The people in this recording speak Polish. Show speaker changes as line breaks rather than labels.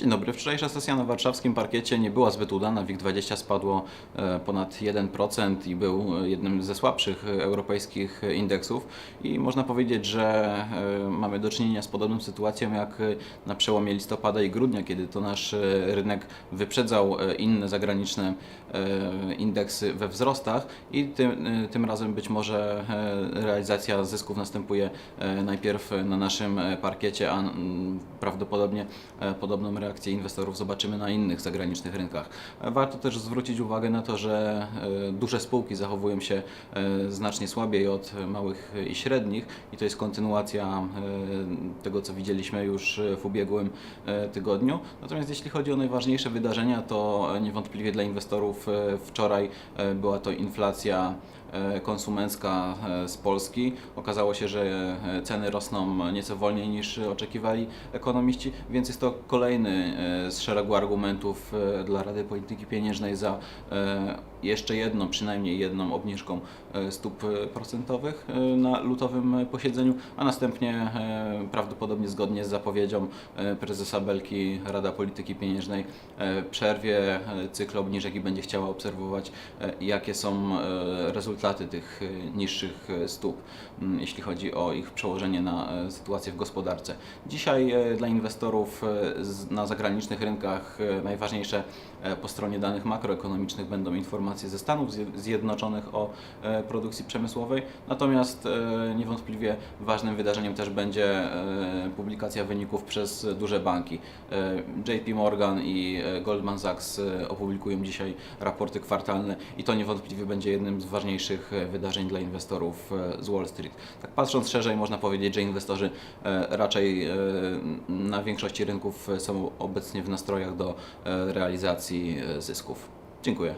Dzień dobry. Wczorajsza sesja na warszawskim parkiecie nie była zbyt udana. WIG20 spadło e, ponad 1% i był e, jednym ze słabszych e, europejskich indeksów. I można powiedzieć, że mamy do czynienia z podobną sytuacją jak na przełomie listopada i grudnia, kiedy to nasz rynek wyprzedzał inne zagraniczne indeksy we wzrostach i tym, tym razem być może realizacja zysków następuje najpierw na naszym parkiecie, a prawdopodobnie podobną reakcję inwestorów zobaczymy na innych zagranicznych rynkach. Warto też zwrócić uwagę na to, że e, duże spółki zachowują się e, znacznie słabiej od małych i średnich i to jest kontynuacja e, tego, co widzieliśmy już w ubiegłym tygodniu. Natomiast jeśli chodzi o najważniejsze wydarzenia, to niewątpliwie dla inwestorów wczoraj była to inflacja konsumencka e, z Polski. Okazało się, że e, ceny rosną nieco wolniej niż oczekiwali ekonomiści, więc jest to kolejny e, z szeregu argumentów e, dla Rady Polityki Pieniężnej za e, jeszcze jedną, przynajmniej jedną obniżką e, stóp e, procentowych e, na lutowym posiedzeniu, a następnie e, prawdopodobnie zgodnie z zapowiedzią e, prezesa Belki Rada Polityki Pieniężnej e, przerwie e, cykl obniżek i będzie chciała obserwować, e, jakie są e, rezultaty tych e, niższych e, stóp, m, jeśli chodzi o ich przełożenie na e, sytuację w gospodarce. Dzisiaj dla inwestorów na zagranicznych rynkach najważniejsze po stronie danych makroekonomicznych będą informacje ze Stanów Zje- Zjednoczonych o produkcji przemysłowej, natomiast niewątpliwie ważnym wydarzeniem też będzie publikacja wyników przez duże banki. JP Morgan i Goldman Sachs opublikują dzisiaj raporty kwartalne i to niewątpliwie będzie jednym z ważniejszych e, wydarzeń dla inwestorów e, z Wall Street. Tak patrząc szerzej można powiedzieć, że inwestorzy e, raczej na większości rynków są obecnie w nastrojach do realizacji zysków. Dziękuję.